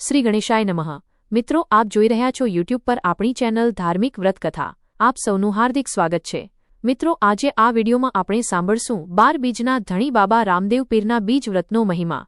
શ્રી ગણેશાય નમઃ. મિત્રો, આપ જોઈ રહ્યા છો યુટ્યુબ પર આપણી ચેનલ ધાર્મિક વ્રત કથા આપ સૌનું હાર્દિક સ્વાગત છે. મિત્રો, આજે આ વિડીયોમાં આપણે સાંભળશું બાર બીજના ધણી બાબા રામદેવ પીરના બીજ વ્રતનો મહિમા.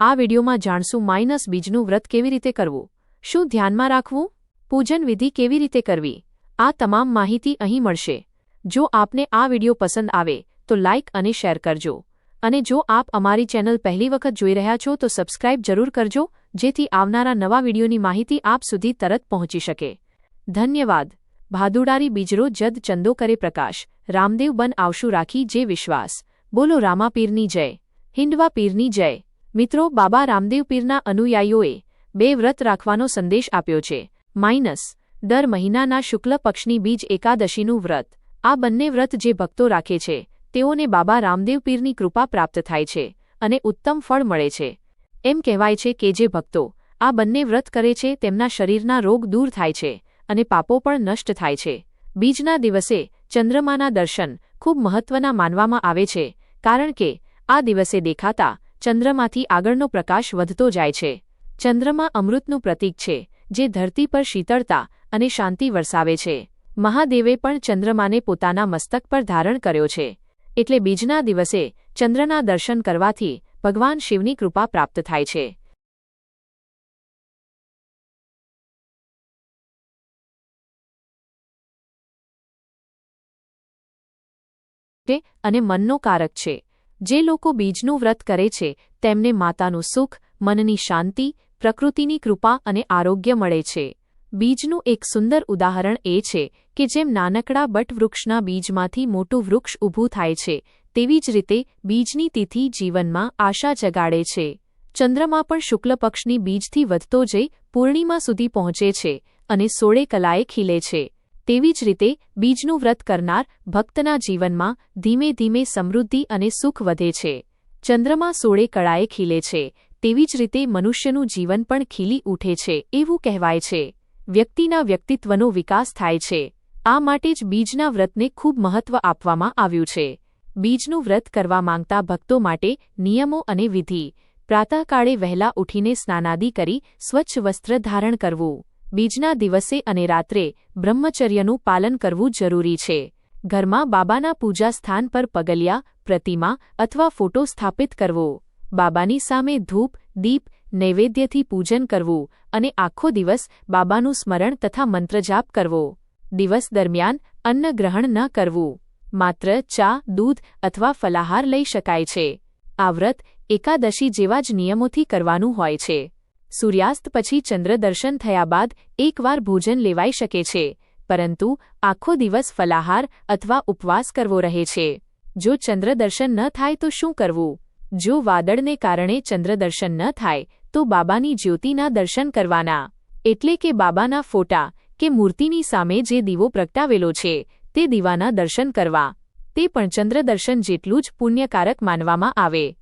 આ વિડીયોમાં જાણશું માઇનસ બીજનું વ્રત કેવી રીતે કરવું? શું ધ્યાનમાં રાખવું? પૂજન વિધિ કેવી રીતે કરવી? આ તમામ માહિતી અહીં મળશે. જો આપને આ વીડિયો પસંદ આવે, તો લાઇક અને શેર કરજો. અને જો આપ અમારી ચેનલ પહેલી વખત જોઈ રહ્યા છો, તો સબસ્ક્રાઇબ જરૂર કરજો જેથી આવનારા નવા વિડીયોની માહિતી આપ સુધી તરત પહોંચી શકે. ધન્યવાદ. ભાદુડારી બીજરો જદ ચંદો કરે પ્રકાશ. રામદેવ બન આવશું રાખી જે વિશ્વાસ. બોલો રામાપીરની જય. હિંડવા પીરની જય. મિત્રો, બાબા રામદેવ પીરના અનુયાયીઓએ બે વ્રત રાખવાનો સંદેશ આપ્યો છે. માઇનસ. દર મહિનાના શુક્લ પક્ષની બીજ એકાદશીનું વ્રત. આ બંને વ્રત જે ભક્તો રાખે છે, તેઓને બાબા રામદેવ પીરની કૃપા પ્રાપ્ત થાય છે અને ઉત્તમ ફળ મળે છે. એમ કહેવાય છે કે જે ભક્તો આ બંને વ્રત કરે છે તેમના શરીરના રોગ દૂર થાય છે અને પાપો પણ નષ્ટ થાય છે. બીજના દિવસે ચંદ્રમાના દર્શન ખૂબ મહત્વના માનવામાં આવે છે, કારણ કે આ દિવસે દેખાતા ચંદ્રમાંથી આગળનો પ્રકાશ વધતો જાય છે. ચંદ્રમા અમૃતનું પ્રતીક છે, જે ધરતી પર શીતળતા અને શાંતિ વરસાવે છે. મહાદેવે પણ ચંદ્રમાને પોતાના મસ્તક પર ધારણ કર્યો છે. એટલે બીજના દિવસે ચંદ્રના દર્શન કરવાથી ભગવાન શિવની કૃપા પ્રાપ્ત થાય છે. અને મનનો કારક છે. જે લોકો બીજનું વ્રત કરે છે, તેમને માતાનું સુખ, મનની શાંતિ, પ્રકૃતિની કૃપા અને આરોગ્ય મળે છે. બીજનું એક સુંદર ઉદાહરણ એ છે કે જેમ નાનકડા બટવૃક્ષના બીજમાંથી મોટું વૃક્ષ ઊભું થાય છે તેવી જ રીતે બીજની તિથિ જીવનમાં આશા જગાડે છે. ચંદ્રમા પણ શુક્લ પક્ષની બીજથી વધતો જઈ પૂર્ણિમા સુધી પહોંચે છે અને સોળે કલાએ ખીલે છે. તેવી જ રીતે બીજનું વ્રત કરનાર ભક્તના જીવનમાં ધીમે ધીમે સમૃદ્ધિ અને સુખ વધે છે. ચંદ્રમા સોળે કળાએ ખીલે છે. તેવી જ રીતે મનુષ્યનું જીવન પણ ખીલી ઉઠે છે એવું કહેવાય છે. વ્યક્તિના વ્યક્તિત્વનો વિકાસ થાય છે. આ માટે જ બીજના વ્રતને ખૂબ મહત્વ આપવામાં આવ્યું છે. બીજનું વ્રત કરવા માંગતા ભક્તો માટે નિયમો અને વિધિ. પ્રાતઃકાળે વહેલા ઉઠીને સ્નાનાદિ કરી સ્વચ્છ વસ્ત્ર ધારણ કરવું. બીજના દિવસે અને રાત્રે બ્રહ્મચર્યનું પાલન કરવું જરૂરી છે. ઘરમાં બાબાના પૂજા સ્થાન પર પગલિયા, પ્રતિમા અથવા ફોટો સ્થાપિત કરવો. બાબાની સામે ધૂપ, દીપ, નૈવેદ્યથી પૂજન કરવું અને આખો દિવસ બાબાનું સ્મરણ તથા મંત્રજાપ કરવો. દિવસ દરમિયાન અન્ન ગ્રહણ ન કરવું. માત્ર ચા, દૂધ અથવા ફલાહાર લઈ શકાય છે. આ વ્રત એકાદશી જેવા જ નિયમોથી કરવાનું હોય છે. સૂર્યાસ્ત પછી ચંદ્રદર્શન થયા બાદ એકવાર ભોજન લેવાઈ શકે છે, પરંતુ આખો દિવસ ફલાહાર અથવા ઉપવાસ કરવો રહે છે. જો ચંદ્રદર્શન ન થાય તો શું કરવું? જો વાદળને કારણે ચંદ્રદર્શન ન થાય, તો બાબાની જ્યોતિના દર્શન કરવાના. એટલે કે બાબાના ફોટા કે મૂર્તિની સામે જે દીવો પ્રગટાવેલો છે તે દીવાના દર્શન કરવા. તે પણ ચંદ્રદર્શન જેટલું જ પુણ્યકારક માનવામાં આવે.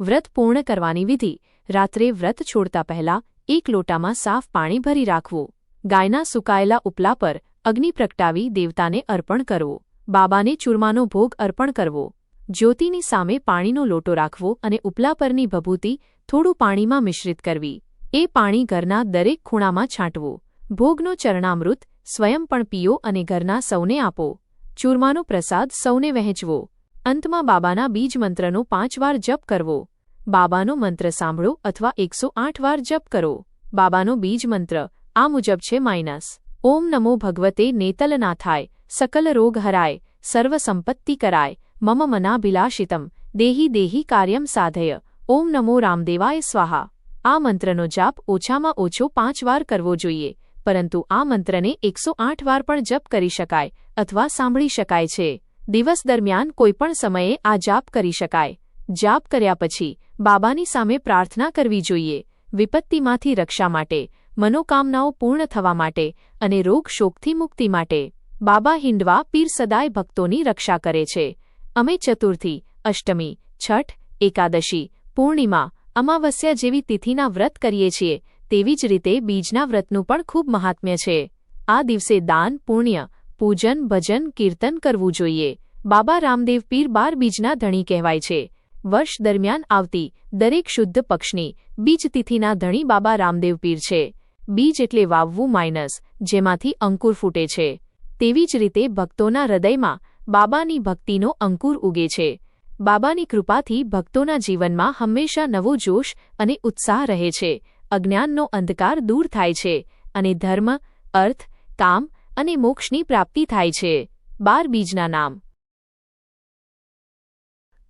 વ્રત પૂર્ણ કરવાની વિધિ. રાત્રે વ્રત છોડતા પહેલા એક લોટામાં સાફ પાણી ભરી રાખવું. ગાયના સુકાયેલા ઉપલા પર અગ્નિ પ્રગટાવી દેવતાને અર્પણ કરવો. બાબાને ચૂરમાનો ભોગ અર્પણ કરવો. જ્યોતિની સામે પાણીનો લોટો રાખવો અને ઉપલા પરની ભભૂતિ થોડું પાણીમાં મિશ્રિત કરવી. એ પાણી ઘરના દરેક ખૂણામાં છાંટવું. ભોગનો ચરણામૃત સ્વયં પણ પીઓ અને ઘરના સૌને આપો. ચૂરમાનો પ્રસાદ સૌને વહેંચવો. અંતમાં બાબાના બીજ મંત્રનો પાંચ વાર જપ કરવો. બાબાનો મંત્ર સાંભળો અથવા એકસો આઠ વાર જપ કરો. બાબાનો બીજ મંત્ર, આ મુજબ છે માઇનસ. ઓમ નમો ભગવતે નેતલનાથાય, સકલ રોગ હરાય, સર્વ સંપત્તિ કરાય, મમ મનાભિલાષિતમ, દેહી દેહી કાર્યમ સાધય, ઓમ નમો રામદેવાય સ્વાહા. આ મંત્રનો જાપ ઓછામાં ઓછો પાંચ વાર કરવો જોઈએ. પરંતુ આ મંત્રને એકસો આઠ વાર પણ જપ કરી શકાય અથવા સાંભળી શકાય છે. દિવસ દરમિયાન કોઈપણ સમયે આ જાપ કરી શકાય. જાપ કર્યા પછી બાબાની સામે પ્રાર્થના કરવી જોઈએ. વિપત્તિમાંથી રક્ષા માટે, મનોકામનાઓ પૂર્ણ થવા માટે અને રોગ શોકથી મુક્તિ માટે. બાબા હિંડવા પીર સદાય ભક્તોની રક્ષા કરે છે. અમે ચતુર્થી, અષ્ટમી, છઠ, એકાદશી, પૂર્ણિમા, અમાવસ્યા જેવી તિથિના વ્રત કરીએ છીએ. તેવી જ રીતે બીજના વ્રતનું પણ ખૂબ મહાત્મ્ય છે. આ દિવસે દાન, પુણ્ય, પૂજન, ભજન, કીર્તન કરવું જોઈએ. બાબા રામદેવ પીર બાર બીજના ધણી કહેવાય છે. વર્ષ દરમિયાન આવતી દરેક શુદ્ધ પક્ષની બીજ તિથિના ધણી બાબા રામદેવ પીર છે. બીજ એટલે વાવવું માઇનસ, જેમાંથી અંકુર ફૂટે છે. તેવી જ રીતે ભક્તોના હૃદયમાં બાબાની ભક્તિનો અંકુર ઉગે છે. બાબાની કૃપાથી ભક્તોના જીવનમાં હંમેશા નવો જોશ અને ઉત્સાહ રહે છે. અજ્ઞાનનો અંધકાર દૂર થાય છે અને ધર્મ, અર્થ, કામ અને મોક્ષની પ્રાપ્તિ થાય છે. બાર બીજના નામ.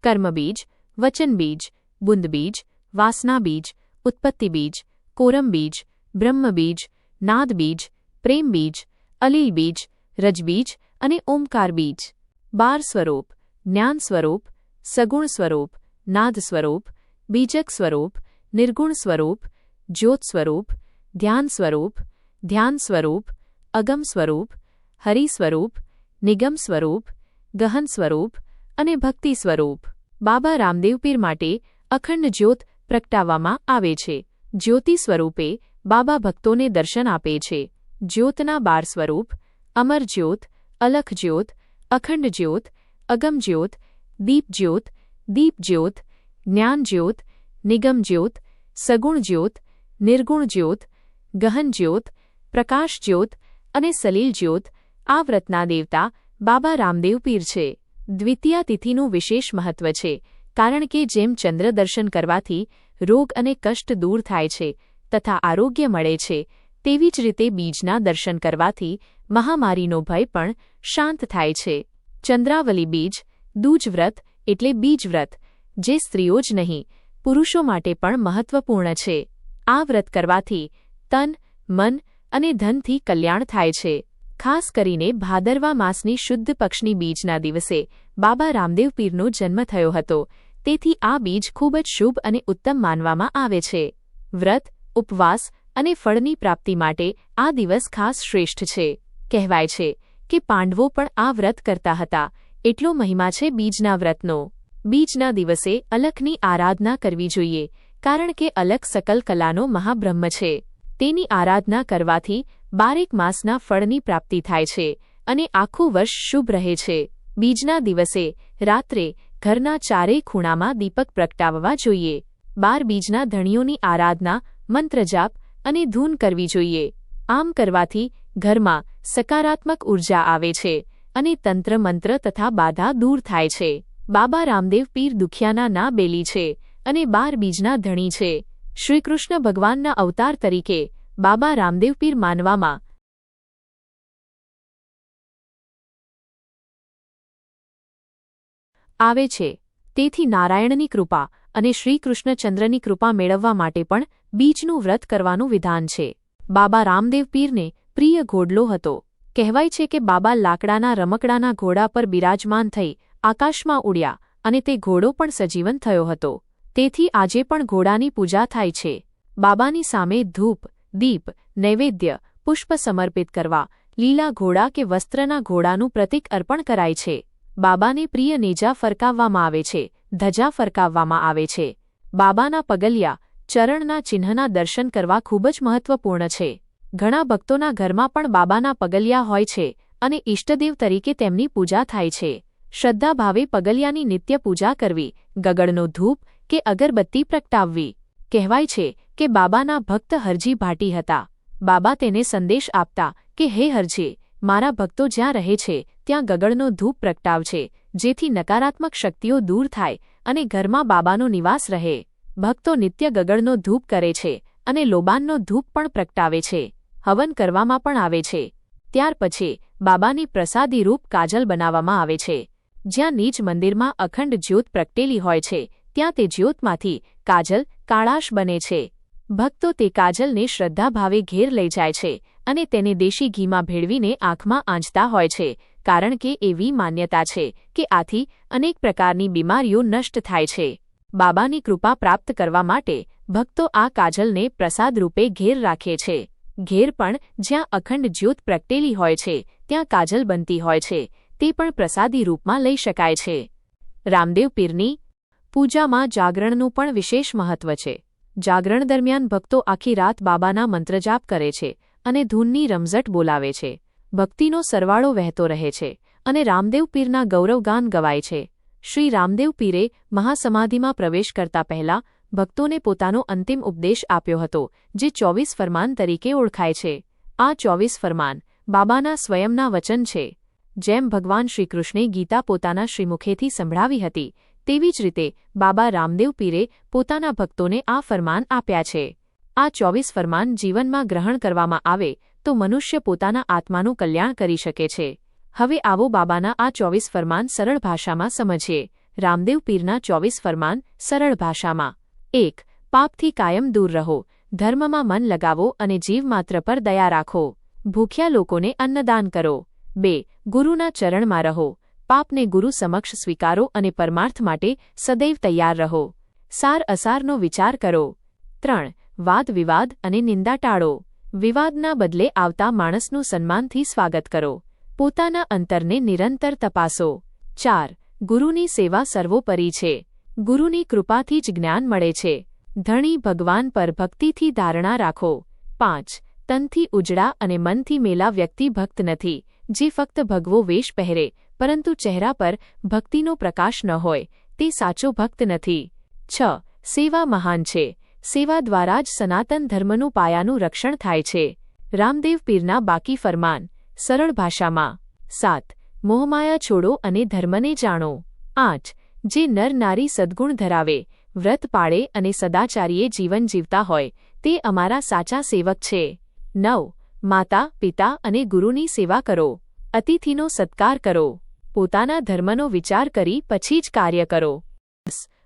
કર્મબીજ, વચનબીજ, બુંદબીજ, વાસનાબીજ, ઉત્પત્તિબીજ, કોરમબીજ, બ્રહ્મબીજ, નાદબીજ, પ્રેમબીજ, અલીલબીજ, રજબીજ અને ઓમકારબીજ. બાર સ્વરૂપ, જ્ઞાન સ્વરૂપ, સગુણ સ્વરૂપ, નાદ સ્વરૂપ, બીજક સ્વરૂપ, નિર્ગુણ સ્વરૂપ જ્યોત સ્વરૂપ, ધ્યાન સ્વરૂપ ધ્યાન સ્વરૂપ, અગમ સ્વરૂપ, હરિ સ્વરૂપ, નિગમ સ્વરૂપ, ગહન સ્વરૂપ અને ભક્તિ સ્વરૂપ. બાબા રામદેવ પીર માટે અખંડ જ્યોત પ્રગટાવવામાં આવે છે. જ્યોતિ સ્વરૂપે બાબા ભક્તોને દર્શન આપે છે. જ્યોતના બાર સ્વરૂપ, અમર જ્યોત, અલખ જ્યોત, અખંડ જ્યોત, અગમ જ્યોત, દીપ જ્યોત દીપ જ્યોત, જ્ઞાન જ્યોત, નિગમ જ્યોત, સગુણ જ્યોત નિર્ગુણ જ્યોત, ગહન જ્યોત, પ્રકાશ જ્યોત અને સલીલ જ્યોત આ વ્રતના દેવતા બાબા રામદેવ પીર છે. દ્વિતીયા તિથિનું વિશેષ મહત્વ છે, કારણ કે જેમ ચંદ્ર દર્શન કરવાથી રોગ અને કષ્ટ દૂર થાય છે તથા આરોગ્ય મળે છે, તેવી જ રીતે બીજના દર્શન કરવાથી મહામારીનો ભય પણ શાંત થાય છે. ચંદ્રાવલી બીજ, દૂજ વ્રત એટલે બીજ વ્રત, જે સ્ત્રીઓ જ નહીં, પુરુષો માટે પણ મહત્વપૂર્ણ છે. આ વ્રત કરવાથી તન, મન અને ધનથી કલ્યાણ થાય છે. ખાસ કરીને ભાદરવા માસની શુદ્ધ પક્ષની બીજના દિવસે બાબા રામદેવ પીરનો જન્મ થયો હતો. તેથી આ બીજ ખૂબ જ શુભ અને ઉત્તમ માનવામાં આવે છે. વ્રત, ઉપવાસ અને ફળની પ્રાપ્તિ માટે આ દિવસ ખાસ શ્રેષ્ઠ છે. કહેવાય છે કે પાંડવો પણ આ વ્રત કરતા હતા. એટલો મહિમા છે બીજના વ્રતનો. બીજના દિવસે અલખની આરાધના કરવી જોઈએ. કારણ કે અલગ સકલ કલાનો મહાબ્રહ્મ છે. તેની આરાધના કરવાથી બારેક માસના ફળની પ્રાપ્તિ થાય છે અને આખું વર્ષ શુભ રહે છે. બીજના દિવસે, રાત્રે, ઘરના ચારેય ખૂણામાં દીપક પ્રગટાવવા જોઈએ. બાર બીજના ધણીઓની આરાધના, મંત્રજાપ અને ધૂન કરવી જોઈએ. આમ કરવાથી ઘરમાં સકારાત્મક ઊર્જા આવે છે અને તંત્ર મંત્ર તથા બાધા દૂર થાય છે. બાબા રામદેવ પીર દુખિયાના ના બેલી છે. અને બાર બીજના ધણી છે. શ્રીકૃષ્ણ ભગવાનના અવતાર તરીકે બાબા રામદેવ પીર માનવામાં આવે છે. તેથી નારાયણની કૃપા અને શ્રીકૃષ્ણચંદ્રની કૃપા મેળવવા માટે પણ બીજનું વ્રત કરવાનું વિધાન છે. બાબા રામદેવ પીરને પ્રિય ઘોડલો હતો. કહેવાય છે કે બાબા લાકડાના રમકડાના ઘોડા પર બિરાજમાન થઈ આકાશમાં ઉડ્યા અને તે ઘોડો પણ સજીવન થયો હતો. તેથી આજે પણ ઘોડાની પૂજા થાય છે. બાબાની સામે ધૂપ, દીપ, નૈવેદ્ય, પુષ્પ સમર્પિત કરવા, લીલા ઘોડા કે વસ્ત્રના ઘોડાનું પ્રતીક અર્પણ કરાય છે. બાબાને પ્રિય નેજા ફરકાવવામાં આવે છે, ધજા ફરકાવવામાં આવે છે. બાબાના પગલિયા, ચરણના ચિહ્નના દર્શન કરવા ખૂબ જ મહત્વપૂર્ણ છે. ઘણા ભક્તોના ઘરમાં પણ બાબાના પગલિયા હોય છે અને ઇષ્ટદેવ તરીકે તેમની પૂજા થાય છે. શ્રદ્ધાભાવે પગલિયાની નિત્ય પૂજા કરવી, ગગડનો ધૂપ કે અગરબત્તી પ્રગટાવવી. કહેવાય છે કે બાબાના ભક્ત હરજી ભાટી હતા. બાબા તેને સંદેશ આપતા કે, હે હરજી, મારા ભક્તો જ્યાં રહે છે, ત્યાં ગગડનો ધૂપ પ્રગટાવશે જેથી નકારાત્મક શક્તિઓ દૂર થાય અને ઘરમાં બાબાનો નિવાસ રહે. ભક્તો નિત્ય ગગડનો ધૂપ કરે છે અને લોબાનનો ધૂપ પણ પ્રગટાવે છે. હવન કરવામાં પણ આવે છે. ત્યાર પછી બાબાની પ્રસાદી રૂપ કાજલ બનાવવામાં આવે છે. જ્યાં નીચ મંદિરમાં અખંડ જ્યોત પ્રગટેલી હોય છે ત્યાં તે જ્યોતમાંથી કાજલ કાળાશ બને છે. ભક્તો તે કાજલને શ્રદ્ધાભાવે ઘેર લઈ જાય છે અને તેને દેશી ઘીમાં ભેળવીને આંખમાં આંજતા હોય છે, કારણ કે એવી માન્યતા છે કે આથી અનેક પ્રકારની બીમારીઓ નષ્ટ થાય છે. બાબાની કૃપા પ્રાપ્ત કરવા માટે ભક્તો આ કાજલને પ્રસાદ રૂપે ઘેર રાખે છે. ઘેર પણ જ્યાં અખંડ જ્યોત પ્રગટેલી હોય છે, ત્યાં કાજલ બનતી હોય છે, તે પણ પ્રસાદી રૂપમાં લઈ શકાય છે. રામદેવ પીરની પૂજામાં જાગરણનું પણ વિશેષ મહત્વ છે. જાગરણ દરમિયાન ભક્તો આખી રાત બાબાના મંત્રજાપ કરે છે અને ધૂનની રમઝટ બોલાવે છે. ભક્તિનો સરવાળો વહેતો રહે છે અને રામદેવ પીરના ગૌરવગાન ગવાય છે. શ્રી રામદેવ પીરે મહાસમાધિમાં પ્રવેશ કરતા પહેલા ભક્તોને પોતાનો અંતિમ ઉપદેશ આપ્યો હતો, જે ચોવીસ ફરમાન તરીકે ઓળખાય છે. આ ચોવીસ ફરમાન બાબાના સ્વયંના વચન છે. જેમ ભગવાન શ્રીકૃષ્ણે ગીતા પોતાના શ્રીમુખેથી સંભળાવી હતી તેવી જ રીતે, બાબા રામદેવ પીરે પોતાના ભક્તોને આ ફરમાન આપ્યા છે. આ ચોવીસ ફરમાન જીવનમાં ગ્રહણ કરવામાં આવે, તો મનુષ્ય પોતાના આત્માનું કલ્યાણ કરી શકે છે. હવે આવો બાબાના આ ચોવીસ ફરમાન સરળ ભાષામાં સમજીએ. રામદેવ પીરના ચોવીસ ફરમાન સરળ ભાષામાં. એક, પાપથી કાયમ દૂર રહો, ધર્મમાં મન લગાવો અને જીવમાત્ર પર દયા રાખો. ભૂખ્યા લોકોને અન્નદાન કરો. બે, ગુરુના ચરણમાં રહો. પાપને ગુરુ સમક્ષ સ્વીકારો અને પરમાર્થ માટે સદૈવ તૈયાર રહો. સાર અસારનો વિચાર કરો. ત્રણ, વાદ વિવાદ અને નિંદા ટાળો. વિવાદના બદલે આવતા માણસનું સન્માનથી સ્વાગત કરો. પોતાના અંતરને નિરંતર તપાસો. ચાર, ગુરુની સેવા સર્વોપરી છે. ગુરુની કૃપાથી જ જ્ઞાન મળે છે. ધણી ભગવાન પર ભક્તિથી ધારણા રાખો. પાંચ, તનથી ઉજળા અને મનથી મેલા વ્યક્તિ ભક્ત નથી. જે ફક્ત ભગવો વેશ પહેરે, પરંતુ ચહેરા પર ભક્તિનો પ્રકાશ ન હોય, તે સાચો ભક્ત નથી. છ. સેવા મહાન છે. સેવા દ્વારા જ સનાતન ધર્મનું પાયાનું રક્ષણ થાય છે. રામદેવ પીરના બાકી ફરમાન, સરળ ભાષામાં, સાત. મોહમાયા છોડો અને ધર્મને જાણો. આઠ. જે નર નારી સદ્ગુણ ધરાવે, વ્રત પાળે અને સદાચારીએ જીવન જીવતા હોય, તે અમારા સાચા સેવક છે. નવ. માતા, પિતા અને ગુરુની સેવા કરો. અતિથિનો સત્કાર કરો. પોતાના ધર્મનો વિચાર કરી પછી જ કાર્ય કરો.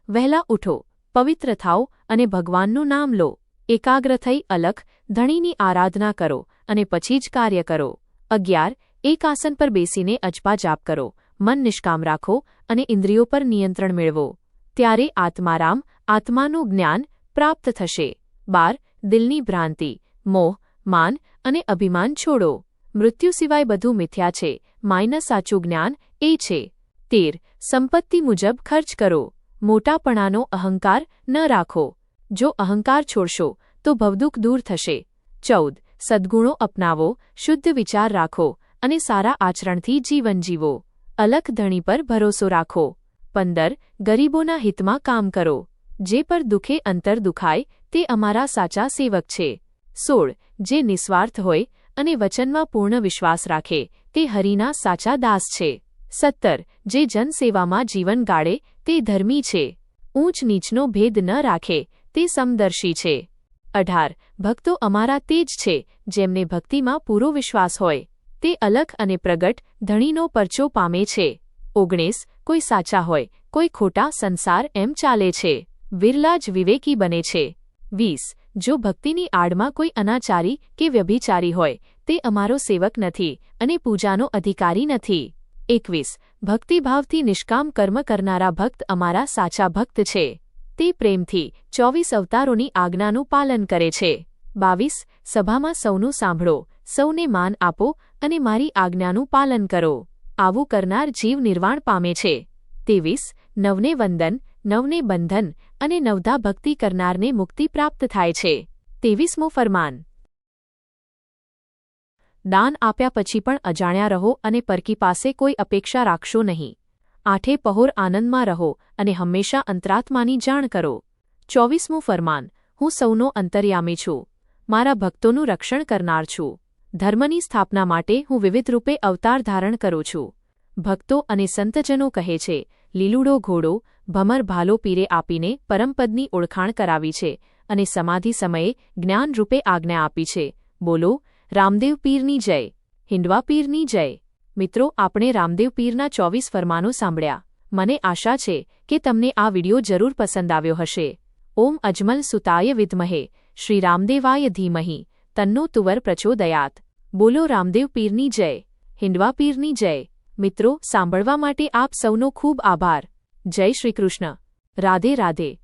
વહેલા ઉઠો. પવિત્ર થાઓ અને ભગવાનનું નામ લો. એકાગ્ર થઈ અલખ, ધણીની આરાધના કરો અને પછી જ કાર્ય કરો. અગિયાર, એક આસન પર બેસીને અજપા જાપ કરો. મન નિષ્કામ રાખો અને ઇન્દ્રિયો પર નિયંત્રણ મેળવો. ત્યારે આત્મારામ આત્માનું જ્ઞાન પ્રાપ્ત થશે. બાર, દિલની ભ્રાંતિ. મોહ, માન અને અભિમાન છોડો. મૃત્યુ સિવાય બધું મિથ્યા છે. માઇનસ સાચું જ્ઞાન એ છે. તેર. સંપત્તિ મુજબ ખર્ચ કરો. મોટાપણાનો અહંકાર ન રાખો. જો અહંકાર છોડશો, તો ભવદુઃખ દૂર થશે. ચૌદ. સદ્ગુણો અપનાવો, શુદ્ધ વિચાર રાખો અને સારા આચરણથી જીવન જીવો. અલખ ધણી પર ભરોસો રાખો. પંદર. ગરીબોના હિતમાં કામ કરો. જે પર દુખે અંતર દુખાય, તે અમારા સાચા સેવક છે. સોળ, જે નિસ્વાર્થ હોય અને વચનમાં પૂર્ણ વિશ્વાસ રાખે, તે હરિના સાચા દાસ છે. સત્તર, જે જનસેવામાં જીવન ગાળે, તે ધર્મી છે. ઊંચ નીચનો ભેદ ન રાખે, તે સમદર્શી છે. અઢાર, ભક્તો અમારા તે જ છે, જેમને ભક્તિમાં પૂરો વિશ્વાસ હોય. તે અલખ અને પ્રગટ, ધણીનો પરચો પામે છે. ઓગણીસ, કોઈ સાચા હોય, કોઈ ખોટા સંસાર એમ ચાલે છે. વિરલા જ વિવેકી બને છે. વીસ જો ભક્તિની આડમાં કોઈ અનાચારી કે વ્યભિચારી હોય, તે અમારો સેવક નથી અને પૂજાનો અધિકારી નથી. એકવીસ, ભક્તિભાવથી નિષ્કામ કર્મ કરનારા ભક્ત અમારા સાચા ભક્ત છે. તે પ્રેમથી ચોવીસ અવતારોની આજ્ઞાનું પાલન કરે છે. બાવીસ, સભામાં સૌનું સાંભળો, સૌને માન આપો અને મારી આજ્ઞાનું પાલન કરો. આવું કરનાર જીવ નિર્વાણ પામે છે. તેવીસ નવને વંદન નવને બંધન અને નવધા ભક્તિ કરનારને મુક્તિ પ્રાપ્ત થાય છે. તેવીસમો ફરમાન. દાન આપ્યા પછી પણ અજાણ્યા રહો અને પરકી પાસે કોઈ અપેક્ષા રાખશો નહીં. આઠે પહોર આનંદમાં રહો અને હંમેશા અંતરાત્માની જાણ કરો. ચોવીસમું ફરમાન. હું સૌનો અંતર્યામી છું. મારા ભક્તોનું રક્ષણ કરનાર છું. ધર્મની સ્થાપના માટે હું વિવિધ રૂપે અવતાર ધારણ કરું છું. ભક્તો અને સંતજનો કહે છે લીલુડો ઘોડો ભમર ભાલો પીરે આપીને પરમપદની ઓળખાણ કરાવી છે અને સમાધિ સમયે જ્ઞાનરૂપે આજ્ઞા આપી છે. બોલો, રામદેવ પીરની જય. હિંડવા પીરની જય. મિત્રો, આપણે રામદેવ પીરના ચોવીસ ફરમાનો સાંભળ્યા. મને આશા છે કે તમને આ વિડિયો જરૂર પસંદ આવ્યો હશે. ઓમ અજમલ સુતાય વિદ્મહે. શ્રી રામદેવાય ધીમહી. તન્નો તુવર પ્રચોદયાત. બોલો, રામદેવ પીરની જય. હિંડવા પીરની જય. મિત્રો સાંભળવા માટે આપ સૌનો ખૂબ આભાર. જય શ્રીકૃષ્ણ રાધે રાધે.